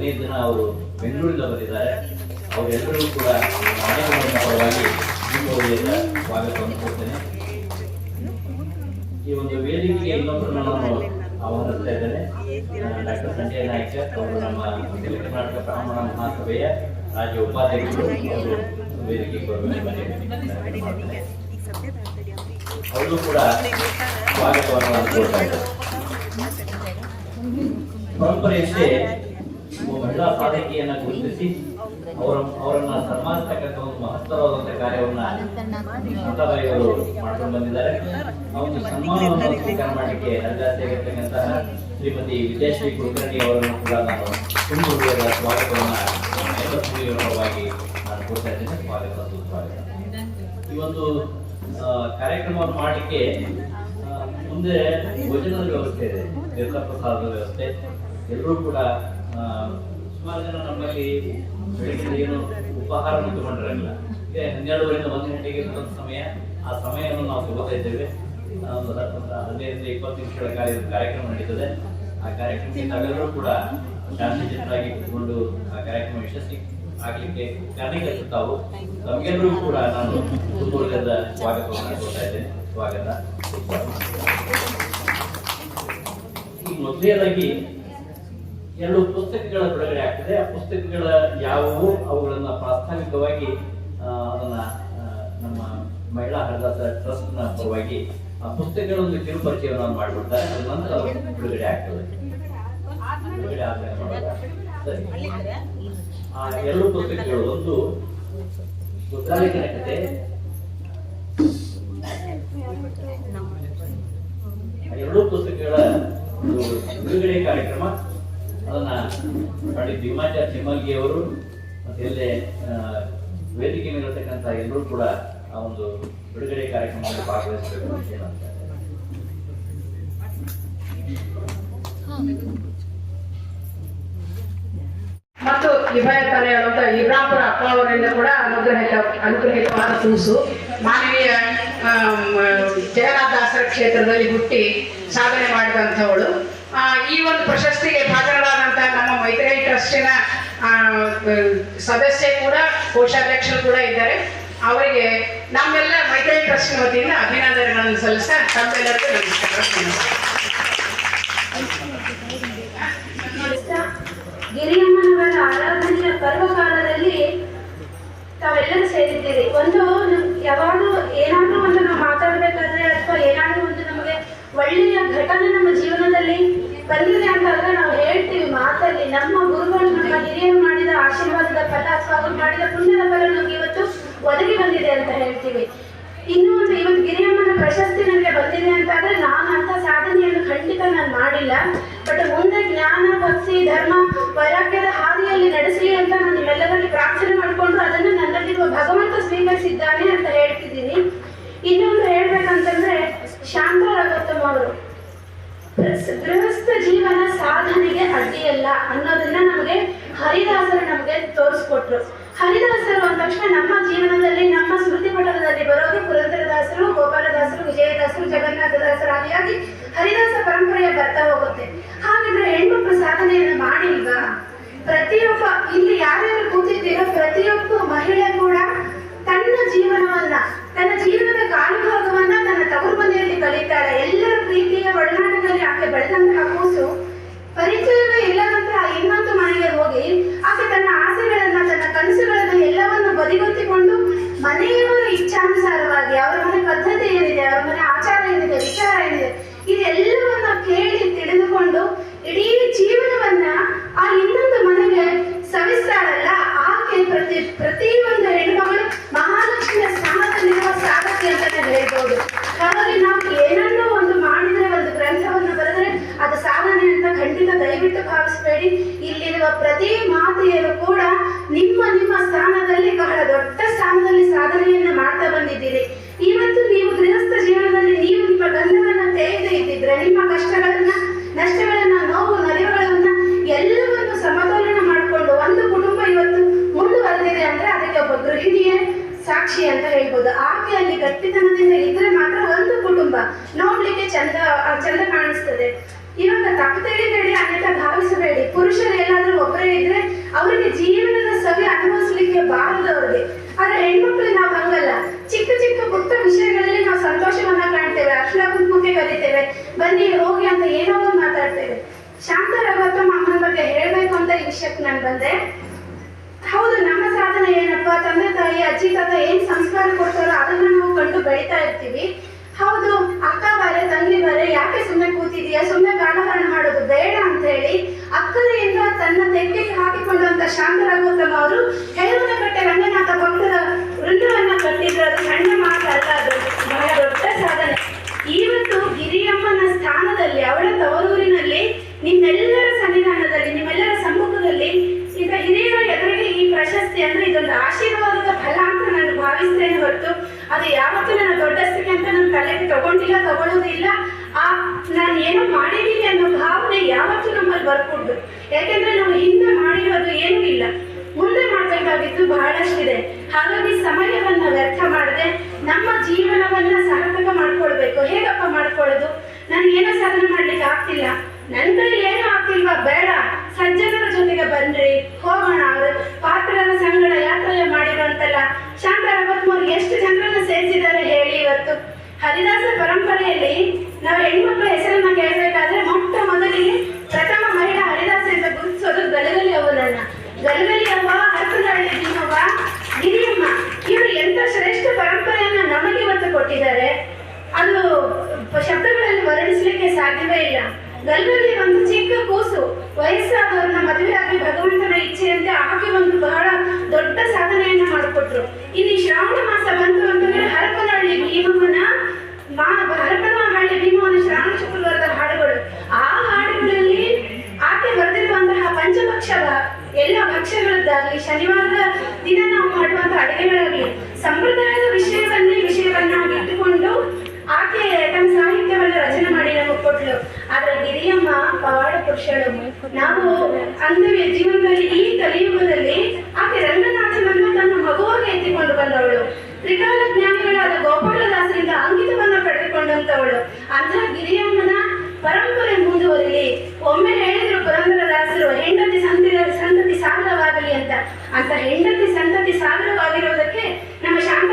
ಹದಿನೈದು ಜನ ಅವರು ಬೆಂಗಳೂರಿಂದ ಬಂದಿದ್ದಾರೆ. ಅವರೆಲ್ಲರೂ ಕೂಡ ಪರವಾಗಿ ದೀಪಾವಳಿಯಿಂದ ಸ್ವಾಗತವನ್ನು ಕೊಡ್ತೇನೆ. ಈ ಒಂದು ವೇದಿಕೆಗೆ ಇನ್ನೊಬ್ಬರು ನಾನು ಆಹ್ವಾನಿಸ್ತಾ ಇದ್ದೇನೆ ಡಾಕ್ಟರ್ ಸಂಜಯ್ ನಾಯ್ಕ ಅವರು ನಮ್ಮ ಅಖಿಲ ಕರ್ನಾಟಕ ಬ್ರಾಹ್ಮಣ ಮಹಾಸಭೆಯ ರಾಜ್ಯ ಉಪಾಧ್ಯಕ್ಷರು ಮನೆಗೆ ಅವರು ಕೂಡ ಸ್ವಾಗತವನ್ನು ಪರಂಪರೆಯಂತೆ ಒಬ್ಬ ಮಹಿಳಾ ಸಾಧಕಿಯನ್ನ ಗುರುತಿಸಿ ಅವರ ಅವರನ್ನ ಸನ್ಮಾನಿಸ್ತಕ್ಕಂಥ ಒಂದು ಮಹತ್ತರವಾದಂತಹ ಕಾರ್ಯವನ್ನ ಸಂತಾಬಾಯಿಯವರು ಮಾಡ್ಕೊಂಡು ಬಂದಿದ್ದಾರೆ. ಅವನು ಸನ್ಮಾನವನ್ನು ಸ್ವೀಕಾರ ಮಾಡಲಿಕ್ಕೆ ಅರ್ಜಾತಿಯಾಗಿರ್ತಕ್ಕಂತಹ ಶ್ರೀಮತಿ ವಿದ್ಯಾಶ್ರೀ ಕುಲಕರ್ಣಿ ಅವರನ್ನು ಕೂಡ ನಾನು ತುಂಬ ಹೃದಯದ ಸ್ವಾಗತವನ್ನ ಪರವಾಗಿ ನಾನು ಕೊಡ್ತಾ ಇದ್ದೇನೆ. ಸ್ವಾಗತ, ಸುಸ್ವಾಗತ. ಈ ಒಂದು ಕಾರ್ಯಕ್ರಮವನ್ನು ಮಾಡಲಿಕ್ಕೆ ಮುಂದೆ ಭೋಜನದ ವ್ಯವಸ್ಥೆ ಇದೆ. ಪ್ರಸಾದದ ವ್ಯವಸ್ಥೆ. ಎಲ್ಲರೂ ಕೂಡ ಸುಮಾರು ಜನ ನಮ್ಮಲ್ಲಿ ಏನು ಉಪಹಾರವನ್ನು ತಗೊಂಡಿರಂಗಿಲ್ಲ ಈಗ ಹನ್ನೆರಡುವರೆಯಿಂದ ಒಂದು ಗಂಟೆಗೆ ಸಮಯ, ಆ ಸಮಯವನ್ನು ನಾವು ತಗೋತಾ ಇದ್ದೇವೆ. ಒಂದು ಹದಿನೈದರಿಂದ ಇಪ್ಪತ್ತು ನಿಮಿಷಗಳ ಕಾಲ ಕಾರ್ಯಕ್ರಮ ನಡೀತದೆ. ಆ ಕಾರ್ಯಕ್ರಮಕ್ಕೆ ನಾವೆಲ್ಲರೂ ಕೂಡ ಶಾಂತಿಚಿತ್ತರಾಗಿ ಕುತ್ಕೊಂಡು ಆ ಕಾರ್ಯಕ್ರಮ ಯಶಸ್ವಿ ಆಗಲಿಕ್ಕೆ ಕಾರಣೀಕರ್ತರು ತಾವು ತಮಗೆಲ್ಲರೂ ಕೂಡ ನಾನು ಪೂರ್ವದ ಸ್ವಾಗತವನ್ನು ಕೊಡ್ತಾ ಇದ್ದೇನೆ. ಸ್ವಾಗತ. ಮೊದಲನೇದಾಗಿ ಎರಡು ಪುಸ್ತಕಗಳ ಬಿಡುಗಡೆ ಆಗ್ತದೆ. ಆ ಪುಸ್ತಕಗಳ ಯಾವುವು? ಅವುಗಳನ್ನ ಪ್ರಾಸ್ತಾವಿಕವಾಗಿ ಅದನ್ನ ನಮ್ಮ ಮಹಿಳಾ ಹರಿದಾಸ ಟ್ರಸ್ಟ್ನ ಪರವಾಗಿ ಆ ಪುಸ್ತಕಗಳ ಒಂದು ಕಿರುಪರಿಚಯವನ್ನು ಮಾಡಿಬಿಡ್ತಾರೆ ಅದರ ನಂತರ ಬಿಡುಗಡೆ ಆಗ್ತದೆ. ಆ ಎರಡು ಪುಸ್ತಕಗಳು, ಒಂದು ಉದ್ದಾಲಿಕನ ಕತೆ. ಎರಡೂ ಪುಸ್ತಕಗಳ ಬಿಡುಗಡೆ ಕಾರ್ಯಕ್ರಮ. ಅದನ್ನ ಭೀಮಾಚಾರ್ಯ ಸಿಮ್ಮಲ್ಗಿ ಅವರು ಮತ್ತೆ ಇಲ್ಲಿ ವೇದಿಕೆ ಮೇಲಿರ್ತಕ್ಕಂಥ ಎಲ್ಲರೂ ಕೂಡ ಆ ಒಂದು ಬಿಡುಗಡೆ ಕಾರ್ಯಕ್ರಮದಲ್ಲಿ ಭಾಗವಹಿಸಬೇಕು ಅಂತ ಮತ್ತು ವಿಭಾಗತಾನೆ ಹೇಳುವಂತ ಇಬ್ರಾಪುರ ಅಪ್ಪ ಅವರಿಂದ ಕೂಡ ಅನುಗ್ರಹಿತ ಅನುಗ್ರಹಿತವಾದ ಕೂಸು ಮಾನವೀಯ ಆಮ್, ಜಗನ್ನಾಥ ದಾಸರ ಕ್ಷೇತ್ರದಲ್ಲಿ ಹುಟ್ಟಿ ಸಾಧನೆ ಮಾಡಿದಂಥವಳು. ಈ ಒಂದು ಪ್ರಶಸ್ತಿಗೆ ಭಾಜನರಾದಂತಹ ನಮ್ಮ ಮೈತ್ರಿ ಟ್ರಸ್ಟಿನ ಆ, ಸದಸ್ಯ ಕೂಡ, ಕೋಶಾಧ್ಯಕ್ಷರು ಕೂಡ ಇದ್ದಾರೆ. ಅವರಿಗೆ ನಮ್ಮೆಲ್ಲ ಮೈತ್ರಿ ಟ್ರಸ್ಟ್ ವತಿಯಿಂದ ಅಭಿನಂದನೆಗಳನ್ನು ಸಲ್ಲಿಸ್ತಾ ತಮ್ಮೆಲ್ಲರಿಗೂ ನಮಸ್ಕಾರ. ಗಿರಿಯಮ್ಮನವರ ಆರಾಧನೆಯ ಪರ್ವಕಾಲದಲ್ಲಿ ತಾವೆಲ್ಲರೂ ಸೇರಿದ್ದೀರಿ. ಒಂದು ಯಾವಾಗಲೂ ಏನಾದರೂ ಒಂದು ನಾವು ಮಾತಾಡಬೇಕಾದ್ರೆ ಅಥವಾ ಏನಾದರೂ ಒಂದು ನಮಗೆ ಒಳ್ಳೆಯ ಘಟನೆ ನಮ್ಮ ಜೀವನದಲ್ಲಿ ಬಂದಿದೆ ಅಂತಂದ್ರೆ ನಾವು ಹೇಳ್ತೀವಿ ಮಾತಲ್ಲಿ. ನಮ್ಮ ಗುರುಗಳು ನಮ್ಮ ಆಶೀರ್ವಾದದ ಫಲ ಅಥವಾ ಅವ್ರು ಮಾಡಿದ ಪುಣ್ಯದ ಫಲ ನಮ್ಗೆ ಇವತ್ತು ಒದಗಿ ಬಂದಿದೆ ಅಂತ ಹೇಳ್ತೀವಿ. ಇನ್ನು ಒಂದು ಇವತ್ತು ಗಿರಿಯಮ್ಮನ ಪ್ರಶಸ್ತಿ ನನಗೆ ಬಂದಿದೆ ಅಂತಾದ್ರೆ ನಾನು ಅಂತ ಸಾಧನೆಯನ್ನು ಖಂಡಿತ ನಾನು ಮಾಡಿಲ್ಲ. ಬಟ್ ಮುಂದೆ ಜ್ಞಾನ, ಭಕ್ತಿ, ಧರ್ಮ, ವೈರಾಗ್ಯದ ಹಾದಿಯಲ್ಲಿ ನಡೆಸಲಿ ಅಂತ ನಾನು ನಿಮ್ಮೆಲ್ಲರಲ್ಲಿ ಪ್ರಾರ್ಥನೆ ಮಾಡಿಕೊಂಡು ಅದನ್ನು ನನ್ನಲ್ಲಿರುವ ಭಗವಂತ ಸ್ವೀಕರಿಸಿದ್ದಾನೆ ಅಂತ ಹೇಳ್ತಿದ್ದೀನಿ. ಇನ್ನೊಂದು ಹೇಳ್ಬೇಕಂತಂದ್ರೆ ಶಾಂತ ರಘೋತ್ತಮ ಅವರು. ಗೃಹಸ್ಥ ಜೀವನ ಸಾಧನೆಗೆ ಅಡ್ಡಿಯಲ್ಲ ಹರಿದಾಸರು ಅಂದ ತಕ್ಷಣ ನಮ್ಮ ಜೀವನದಲ್ಲಿ, ನಮ್ಮ ಸ್ಮೃತಿ ಪಟಲದಲ್ಲಿ ಬರೋದು ಪುರಂದರದಾಸರು, ಗೋಪಾಲದಾಸರು, ವಿಜಯದಾಸರು ಜಗನ್ನಾಥದಾಸರು ಆದಿಯಾಗಿ ಹರಿದಾಸ ಪರಂಪರೆಯ ಬರ್ತಾ ಹೋಗುತ್ತೆ. ಹಾಗಿದ್ರೆ ಹೆಣ್ಮಕ್ಳು ಸಾಧನೆಯನ್ನು ಮಾಡಿಲ್ವಾ? ಪ್ರತಿಯೊಬ್ಬ, ಇಲ್ಲಿ ಯಾರ್ಯಾರು ಕೂತಿದ್ದೀರೋ ಪ್ರತಿಯೊಬ್ಬ ಮಹಿಳೆ ಕೂಡ ತನ್ನ ಜೀವನವನ್ನ, ತನ್ನ ಜೀವನದ ಕಾಲು ಭಾಗವನ್ನ ತನ್ನ ತವರು ಮನೆಯಲ್ಲಿ ಕಲಿತಾಳೆ ಎಲ್ಲರ ಪ್ರೀತಿಯ ಒಡನಾಟದಲ್ಲಿ ಆಕೆ ಬೆಳೆದಂತಹ ಇಲ್ಲಿರುವ ಪ್ರತಿ ಮಾತೆಯರು ಕೂಡ ನಿಮ್ಮ ನಿಮ್ಮ ಸ್ಥಾನದಲ್ಲಿ ಬಹಳ ದೊಡ್ಡ ಸ್ಥಾನದಲ್ಲಿ ಸಾಧನೆಯನ್ನ ಮಾಡ್ತಾ ಬಂದಿದ್ದೀರಿ. ಇವತ್ತು ನೀವು ಗೃಹಸ್ಥ ಜೀವನದಲ್ಲಿ ನೀವು ನಿಮ್ಮ ಗಂಧವನ್ನ ತೆಗೆದೇ ಇದ್ದಿದ್ರೆ, ನಿಮ್ಮ ಕಷ್ಟಗಳನ್ನ, ನಷ್ಟಗಳನ್ನ, ನೋವು ನಲಿವುಗಳನ್ನ ಎಲ್ಲವನ್ನು ಸಮತೋಲನ ಮಾಡಿಕೊಂಡು ಒಂದು ಕುಟುಂಬ ಇವತ್ತು ಮುಂದುವರೆದಿದೆ ಅಂದ್ರೆ ಅದಕ್ಕೆ ಒಬ್ಬ ಗೃಹಿಣಿಯೇ ಸಾಕ್ಷಿ ಅಂತ ಹೇಳ್ಬೋದು. ಆಕೆ ಅಲ್ಲಿ ಗಟ್ಟಿತನದಿಂದ ಇದ್ರೆ ಮಾತ್ರ ಒಂದು ಕುಟುಂಬ ನೋಡ್ಲಿಕ್ಕೆ ಚಂದ ಚಂದ ಕಾಣಿಸ್ತದೆ. ಇವಾಗ ತಪ್ಪು ತಿಳಿಬೇಡಿ ಅನ್ಯತ ಭಾವಿಸಬೇಡಿ. ಪುರುಷರು ಎಲ್ಲಾದ್ರೂ ಒಬ್ಬರೇ ಇದ್ರೆ ಅವರಿಗೆ ಜೀವನದ ಸವಿ ಅನುಭವಿಸ್ಲಿಕ್ಕೆ ಬಾರದು ಅವ್ರಿಗೆ ಆದ್ರೆ ಹೆಣ್ಮಕ್ಳು ನಾವು ಹಂಗಲ್ಲ ಚಿಕ್ಕ ಚಿಕ್ಕ ಪುಟ್ಟ ವಿಷಯಗಳಲ್ಲಿ ನಾವು ಸಂತೋಷವನ್ನ ಕಾಣ್ತೇವೆ ಅರ್ಶನ ಕುಂಕುಮಕ್ಕೆ ಕರಿತೇವೆ ಬನ್ನಿ ಹೋಗಿ ಅಂತ ಏನೋ ಒಂದು ಮಾತಾಡ್ತೇವೆ ಶಾಂತ ರಘುವತ್ತಮ್ಮ ಅಮ್ಮನ ಬಗ್ಗೆ ಹೇಳ್ಬೇಕು ಅಂತ ಈ ವಿಷಯಕ್ಕೆ ನಾನು ಬಂದೆ ಹೌದು ನಮ್ಮ ಸಾಧನೆ ಏನಪ್ಪಾ ತಂದೆ ತಾಯಿ ಅಜ್ಜಿ ತಾತ ಏನ್ ಸಂಸ್ಕಾರ ಕೊಡ್ತಾರೋ ಅದನ್ನ ನಾವು ಕಂಡು ಬೆಳಿತಾ ಇರ್ತೀವಿ ಹೌದು ಅಕ್ಕ ಬಾರೆ ತಂಗಿ ಬಾರೆ ಯಾಕೆ ಸುಮ್ಮನೆ ಕೂತಿದೀಯಾ ಸುಮ್ಮನೆ ಕಾರಣಹರಣ ಮಾಡೋದು ಬೇಡ ಅಂತ ಹೇಳಿ ಅಕ್ಕರೆಯಿಂದ ತನ್ನ ತೆಕ್ಕೆಗೆ ಹಾಕಿಕೊಂಡಂತ ಹೆಳವನ ಕಟ್ಟೆ ರಂಗನಾಥ ಭಕ್ತರ ವೃಂದವನ್ನ ಕಟ್ಟಿದ್ರು ಅದು ಸಣ್ಣ ಮಾತಲ್ಲ ಅದು ಬಹಳ ದೊಡ್ಡ ಸಾಧನೆ. ಇವತ್ತು ಗಿರಿಯಮ್ಮನ ಸ್ಥಾನದಲ್ಲಿ, ಅವಳ ತವರೂರಿನಲ್ಲಿ, ನಿಮ್ಮೆಲ್ಲರ ಸನ್ನಿಧಾನದಲ್ಲಿ, ನಿಮ್ಮೆಲ್ಲರ ಸಮ್ಮುಖದಲ್ಲಿ ಈಗ ಹಿರಿಯರ ಎದುರಿಗೆ ಈ ಪ್ರಶಸ್ತಿ ಅಂದ್ರೆ ಇದೊಂದು ಆಶೀರ್ವಾದದ ಫಲ ಅಂತ ನಾನು ಭಾವಿಸ್ತೇನೆ ಹೊರತು. ಅದು ಯಾವತ್ತೂ ನನ್ನ ದೊಡ್ಡಸ್ತಿಗೆ ಅಂತ ನನ್ನ ತಲೆಗೆ ತಗೊಂಡಿಲ್ಲ ತಗೊಳ್ಳೋದಿಲ್ಲ ಆ ನಾನು ಏನೋ ಮಾಡಿದ್ದೀನಿ ಅನ್ನೋ ಭಾವನೆ ಯಾವತ್ತೂ ನಮ್ಮಲ್ಲಿ ಬರ್ಕೊಡ್ದು. ಯಾಕೆಂದ್ರೆ ನಾವು ಹಿಂದೆ ನಮ್ಮ ಜೀವನವನ್ನ ಸಾರ್ಥಕ ಮಾಡ್ಕೊಳ್ಬೇಕು. ಹೇಗಪ್ಪ ಮಾಡ್ಕೊಳ್ಳೋದು? ಏನೋ ಸಾಧನೆ ಮಾಡ್ಲಿಕ್ಕೆ ಆಗ್ತಿಲ್ಲ. ನನ್ನ ಕೈ ಏನೂ ಆಗ್ತಿಲ್ವಾ? ಬೇಡ. ಸಜ್ಜನರ ಜೊತೆಗೆ ಬನ್ರಿ. ಹೋಗೋಣ. ಅವರು ಪಾತ್ರರ ಸಂಗಡ ಯಾತ್ರೆ ಮಾಡಿರುವಂತಲ್ಲ ಶಾಂತ ರಘುವತ್ಮವ್ರು ಎಷ್ಟು ಜನರನ್ನ ಸೇರಿಸಿದ್ದಾರೆ ಹೇಳಿ ಇವತ್ತು. ಹರಿದಾಸ ಪರಂಪರೆಯಲ್ಲಿ ನಾವು ಹೆಣ್ಮಕ್ಳ ಹೆಸರನ್ನ ಕೇಳಬೇಕಾದ್ರೆ ಮೊಟ್ಟ ಮೊದಲಿಗೆ ಪ್ರಥಮ ಮಹಿಳಾ ಹರಿದಾಸ ಅಂತ ಗುರುತಿಸೋದು ಬೆಳಗಲಿ ಅವರನ್ನ ಭಕ್ಷ್ಯಗಳದ್ದಾಗಲಿ ಶನಿವಾರದ ದಿನ ನಾವು ಮಾಡುವಂತಹ ಅಡುಗೆಗಳಾಗಲಿ ಸಂಪ್ರದಾಯದ ವಿಷಯವನ್ನೇ ವಿಷಯವನ್ನಾಗಿ ಇಟ್ಟುಕೊಂಡು ಆಕೆ ತಮ್ಮ ಸಾಹಿತ್ಯವನ್ನು ರಚನೆ ಮಾಡಿ ನಮಗೆ ಕೊಟ್ಲು. ಆದ್ರೆ ಗಿರಿಯಮ್ಮ ಪವಾಡ ಪುರುಷಳು. ನಾವು ಅಂದವೇ ಜೀವನದಲ್ಲಿ ಈ ಕಲಿಯುಗದಲ್ಲಿ ಆಕೆ ರಂಗನಾಥನನ್ನು ತನ್ನ ಮಗುವಾಗಿ ಎತ್ತಿಕೊಂಡು ಬಂದವಳು. ತ್ರಿಕಾಲ ಜ್ಞಾನಿಗಳಾದ ಗೋಪಾಲದಾಸರಿಂದ ಅಂಕಿತವನ್ನು ಪಡೆದುಕೊಂಡಂತವಳು ಅಂತ ಗಿರಿಯಮ್ಮನ ಪರಂಪರೆ ಮುಂದುವರಿಲಿ. ಒಮ್ಮೆ ಹೇಳಿದ್ರು ಪುರಂದರದಾಸರು ಹೆಂಡತಿ ಸಂತತಿ ಸಂತತಿ ಸಾಗರವಾಗಲಿ ಅಂತ. ಅಂತ ಹೆಂಡತಿ ಸಂತತಿ ಸಾಗರವಾಗಿರೋದಕ್ಕೆ ನಮ್ಮ ಶಾಂತ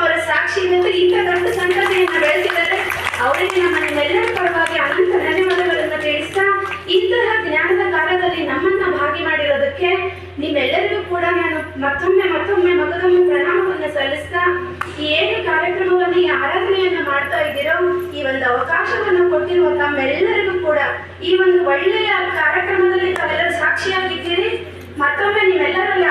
ಅವರ ಸಾಕ್ಷಿ ಮತ್ತು ಇಂಥ ದೊಡ್ಡ ಸಂತತಿಯನ್ನು ಬೆಳೆಸಿದ್ದಾರೆ. ಅವರಿಗೆ ನಮ್ಮ ನಿಮ್ಮೆಲ್ಲರ ಪರವಾಗಿ ಅನಂತ ಧನ್ಯವಾದಗಳನ್ನು ತಿಳಿಸ್ತಾ ಇಂತಹ ಜ್ಞಾನದ ಕಾಲದಲ್ಲಿ ನಮ್ಮನ್ನ ಭಾಗಿ ಮಾಡಿರೋದಕ್ಕೆ ನಿಮ್ಮೆಲ್ಲರಿಗೂ ಕೂಡ ನಾನು ಮತ್ತೊಮ್ಮೆ ಮತ್ತೊಮ್ಮೆ ಮಗದೊಮ್ಮೆ ಪ್ರಣಾಮವನ್ನು ಸಲ್ಲಿಸ್ತಾ ಈ ಏನು ಕಾರ್ಯಕ್ರಮವನ್ನು, ಈ ಆರಾಧನೆಯನ್ನು ಮಾಡ್ತಾ ಇದ್ದೀರೋ, ಈ ಒಂದು ಅವಕಾಶವನ್ನು ಕೊಟ್ಟಿರುವ ತಮ್ಮೆಲ್ಲರಿಗೂ ಕೂಡ ಈ ಒಂದು ಒಳ್ಳೆಯ ಕಾರ್ಯಕ್ರಮದಲ್ಲಿ ತಾವೆಲ್ಲರೂ ಸಾಕ್ಷಿಯಾಗಿದ್ದೀರಿ. ಮತ್ತೊಮ್ಮೆ ನೀವೆಲ್ಲರಲ್ಲಿ